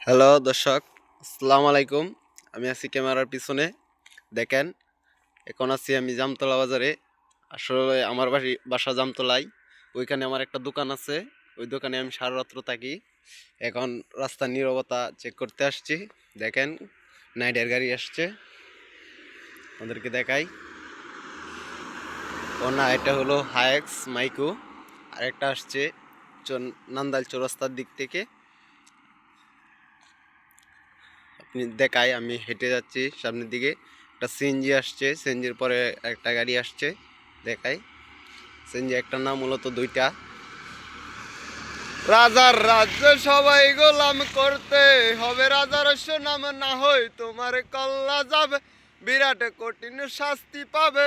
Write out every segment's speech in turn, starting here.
Hello, দর্শক, আসসালামু আলাইকুম। আমি আছি ক্যামেরার পিছনে। দেখেন, এখন আছি আমি জামতলা বাজারে। আসলে আমার বাড়ি, বাসা জামতলায় ওইখানে আমার একটা দোকান আছে। ওই দোকানে আমি সারা রাত্র থাকি। এখন রাস্তার নীরবতা চেক করতে আসছি। দেখেন, নাইডের গাড়ি আসছে। ওদেরকে দেখাই। ও না, এটা হলো হায়েক্স মাইকো আর একটা আসছে নান্দাইল চৌরাস্তার দিক থেকে। দেখাই, আমি হেঁটে যাচ্ছি সামনের দিকে। একটা সিএনজি আসছে সিএনজির পরে একটা গাড়ি আসছে, দেখাই। সিএনজি একটা না মূলত দুইটা। রাজার রাজ্য সবাই গোলাম করতে হবে, রাজার সুনাম না হয় তোমার কল্লা যাবে, বিরাট কঠিন শাস্তি পাবে।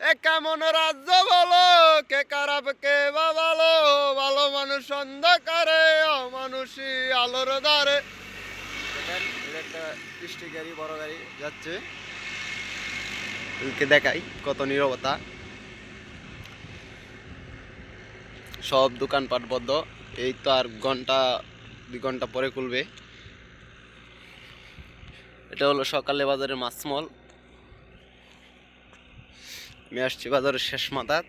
এ কেমন রাজ্য বলো, কে খারাপ, কে বা ভালো ভালো মানুষ অন্ধকারে, অমানুষী আলোর দ্বারে। একটা কৃষ্টি গাড়ি, বড় গাড়ি যাচ্ছে। দেখাই কত নীরবতা। সব দোকানপাট বদ্ধ, এই তো আর ঘণ্টা, দুই ঘণ্টা পরে খুলবে। এটা হলো সকালে বাজারের মাছমল আমি আসছি বাজারের শেষ মাথার।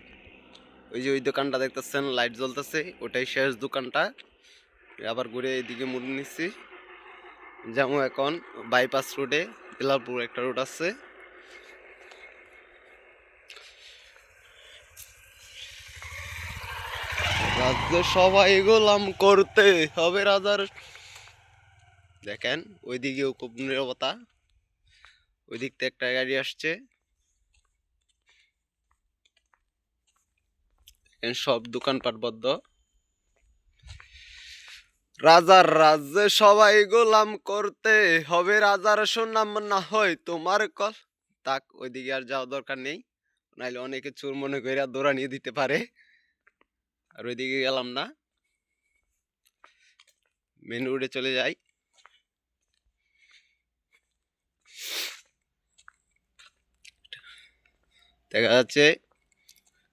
ওই যে ওই দোকানটা দেখতেছেন, লাইট জ্বলতেছে, ওটাই শেষ দোকানটা। আবার ঘুরে এইদিকে মুড়ে নিচ্ছি। যেমন এখন বাইপাস রোডে বেলালপুর একটা রোড আছে। রাজ্য সবাই গোলাম করতে হবে রাজার। দেখেন, ওইদিকেও খুব নিরবতা। ওই দিক থেকে একটা গাড়ি আসছে। সব দোকানপাট বদ্ধ। রাজার রাজ্যে সবাই গোলাম করতে হবে, রাজার সুনাম না হয় তোমার কল। তাক ওইদিকে আর যাওয়া দরকার নেই। নাইলে অনেকে চোর মনে করে দৌড়া নিয়ে দিতে পারে। আর ওইদিকে গেলাম না। মেন রোডে চলে যাই। দেখা যাচ্ছে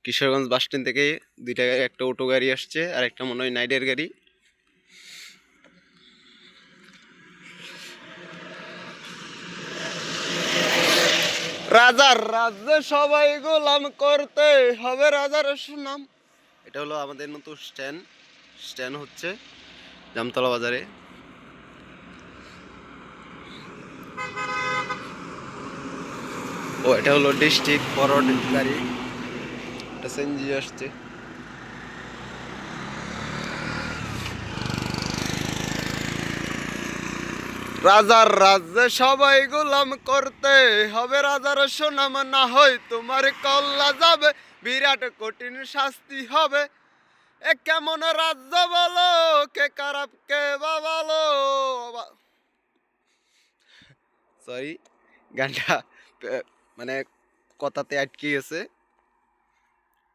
কিশোরগঞ্জ বাস স্ট্যান্ড থেকে দুইটা, একটা অটো গাড়ি আসছে আর একটা মনে হয় নাইডের গাড়ি। রাজার রাজ্যে সবাই গোলাম করতে হবে রাজার সুনাম। এটা হলো আমাদের নতুন স্ট্যান্ড। স্ট্যান্ড হচ্ছে জামতলা বাজারে। ও, এটা হলো ডিস্ট্রিক্ট বড় গাড়ি। এটা সেনজি আসছে। রাজার রাজ্যে সবাই গোলাম করতে হবে, রাজার সুনাম না হয় তোমার কল্লা যাবে, বিরাট কঠিন শাস্তি হবে। এ কেমন রাজ্য বলো, কে খারাপ, কে বা ভালো? সরি গানটা মানে কথাতে আটকে গেছে।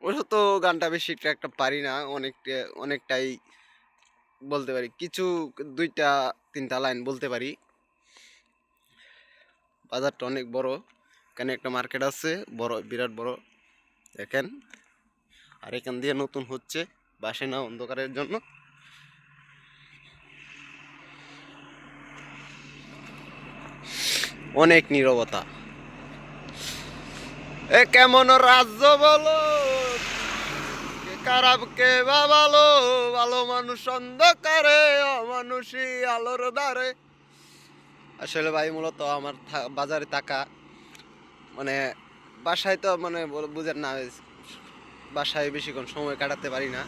ওটা তো গানটা বেশি একটা পারি না, অনেকটা, অনেকটাই বলতে পারি, কিছু দুইটা, তিনটা লাইন বলতে পারি। বাজারটা অনেক বড়, এখানে একটা মার্কেট আছে, বড়, বিরাট বড়, দেখেন। আর এখান দিয়ে নতুন হচ্ছে, বাসে না অন্ধকারের জন্য। অনেক নীরবতা। এ কেমন রাজ্য বলো? কে খারাপ কে বা ভালো ভালো মানুষ অন্ধকারে, অমানুষী আলোর দ্বারে। আসলে ভাই, মূলত আমার বাজারে থাকা মানে বাসায় তো মানে বুঝেন না বাসায় বেশিক্ষণ সময় কাটাতে পারি না।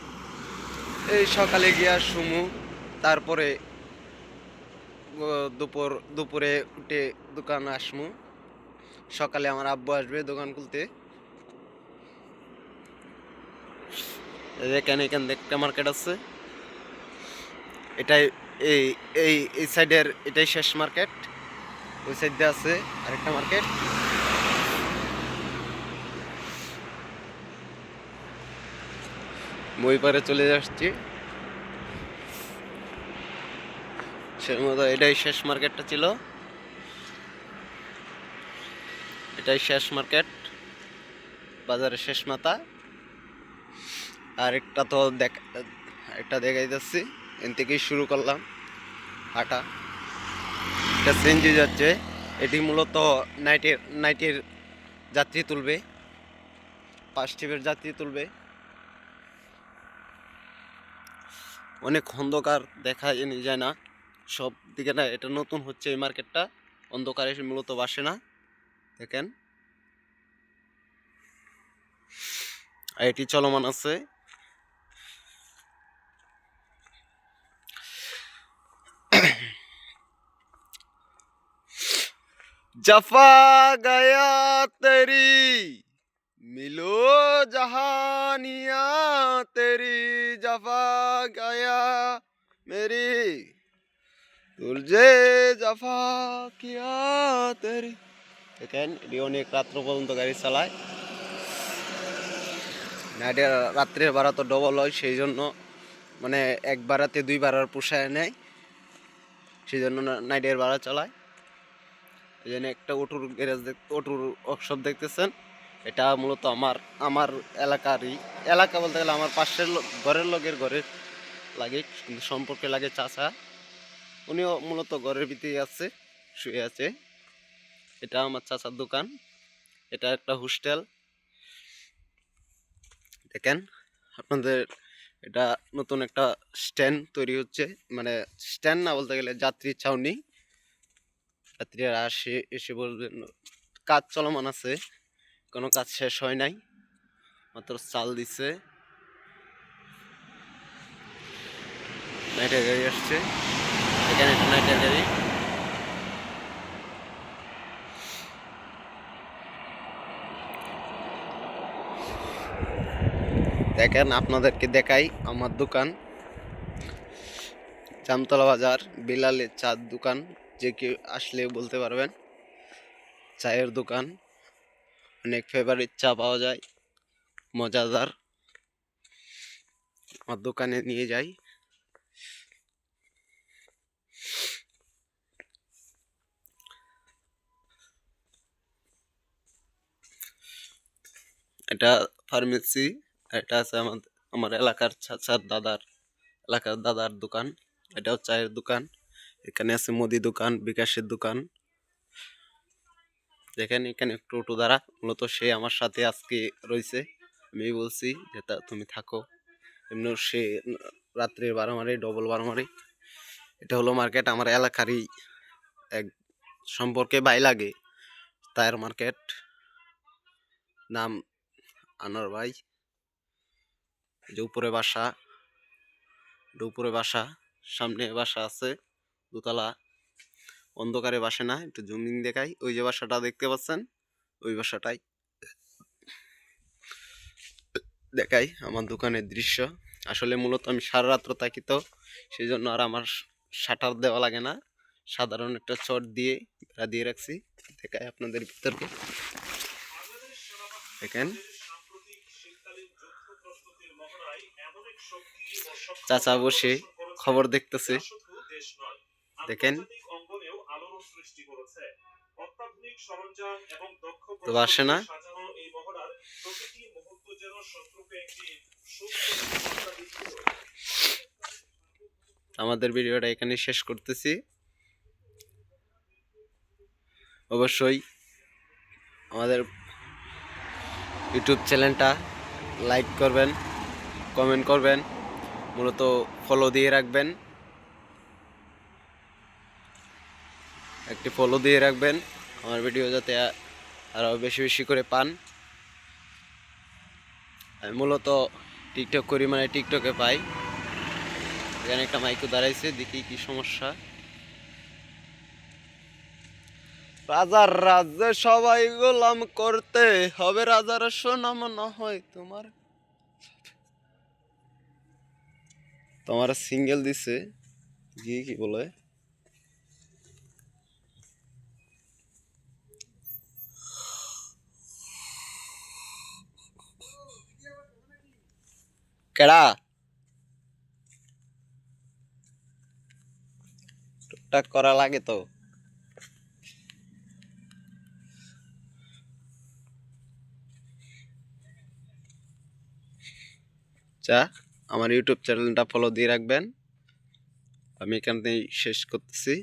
এই সকালে গিয়া সুমু, তারপরে দুপুর, দুপুরে উঠে দোকান আসমু। সকালে আমার আব্বু আসবে দোকান খুলতে। এখানে এখানে একটা মার্কেট আছে। এটাই এই এই এই সাইডের এটাই শেষ মার্কেট ওই সাইডে আছে আরেকটা মার্কেট মই পারে চলে আসছি সে মতো এটাই শেষ মার্কেটটা ছিল। এটাই শেষ মার্কেট বাজারের শেষ মাথা। আর একটা তো দেখ একটা দেখাই যাচ্ছি। এন থেকেই শুরু করলাম। হাঁটা। এটা সিএনজি যাচ্ছে। এটি মূলত নাইটের নাইটের যাত্রী তুলবে। পাঁচ টিপের যাত্রী তুলবে। অনেক অন্ধকার দেখা যায় না। সব দিকে না, এটা নতুন হচ্ছে এই মার্কেটটা অন্ধকারে মূলত বাসে না। দেখেন। এটি চলমান আছে। जफा गया तेरी मिलो जहानिया तेरी जफा गया मेरी तुझे जफा किया तेरी দেখেন এটি অনেক রাত্র পর্যন্ত গাড়ি চালায় নাইটের রাত্রের ভাড়া তো ডবল হয় সেই জন্য মানে এক ভাড়াতে দুই ভাড়ার পোষায় নেয় সেই জন্য নাইটের ভাড়া চালায় জন্য একটা অটোর গ্যারেজ অটোর ওয়ার্কশপ দেখতেছেন। এটা মূলত আমার আমার এলাকারই, এলাকা বলতে গেলে আমার পাশের ঘরের লোকের ঘরের লাগে সম্পর্কে লাগে চাচা। উনিও মূলত ঘরের ভিতরেই আছে, শুয়ে আছে। এটা আমার চাচার দোকান, এটা একটা হোস্টেল। দেখেন, আপনাদের এটা নতুন একটা স্ট্যান্ড তৈরি হচ্ছে মানে স্ট্যান্ড না বলতে গেলে যাত্রী ছাউনি। যাত্রীরা আসে, এসে বলবেন কাজ চলমান আছে, কোনো কাজ শেষ হয় নাই, মাত্র চাল দিছে। নাইটের গাড়ি আসছে, এখানে একটা নাইটের গাড়ি। দেখেন, আপনাদেরকে দেখাই আমার দোকান। জামতলা বাজার, বিলালের চার দোকান। যে কেউ আসলে বলতে পারবেন। চায়ের দোকান, অনেক ফেভারিট চা পাওয়া যায়, মজাদার। আমার দোকানে নিয়ে যাই। এটা ফার্মেসি এটা আছে আমার আমার এলাকার চাচার দাদার, এলাকার দাদার দোকান। এটাও চায়ের দোকান। এখানে আছে মুদি দোকান, বিকাশের দোকান। দেখেন এখানে টোটো দ্বারা মূলত সে আমার সাথে আজকে রয়েছে। আমি বলছি যে তা, তুমি থাকো। এমনি সে রাত্রের বারো মারি ডবল বারো মারি এটা হলো মার্কেট, আমার এলাকারই এক সম্পর্কে বাই লাগে। Tyre market. নাম আনোয়ার ভাই। যে উপরে বাসা। উপরে বাসা, সামনে বাসা আছে। দোতলা, অন্ধকারে বাসে না, একটু জুমিং দেখাই। ওই যে বাসাটা দেখতে পাচ্ছেন, ওই বাসাটাই দেখাই আমার দোকানের দৃশ্য। আসলে মূলত আমি সারা রাত্র থাকি তো সেই জন্য আর আমার শাটার দেওয়া লাগে না। সাধারণ একটা চট দিয়ে বেড়া দিয়ে রাখছি। দেখাই আপনাদের ভিতরকে। দেখেন। চাচা বসে খবর দেখতেছে। দেখেন। তো আসে না। আমাদের ভিডিওটা এখানে শেষ করতেছি। অবশ্যই আমাদের ইউটিউব চ্যানেলটা লাইক করবেন কমেন্ট করবেন মূলত ফলো দিয়ে রাখবেন। একটি ফলো দিয়ে রাখবেন। আমার ভিডিও যাতে আরও বেশি বেশি করে পান। আমি মূলত টিকটক করি মানে টিকটকে পাই। এখানে একটা মাইকও দাঁড়াইছে, দেখি কি সমস্যা। রাজার রাজ্যে সবাই গোলাম করতে হবে, রাজার সুনাম না হয় তোমার। তোমার সিঙ্গেল দিছে কি বলে? কেডা? টুকটাক করা লাগে তো। চা আমার ইউটিউব চ্যানেলটা ফলো দিয়ে রাখবেন। আমি এখানেই শেষ করতেছি।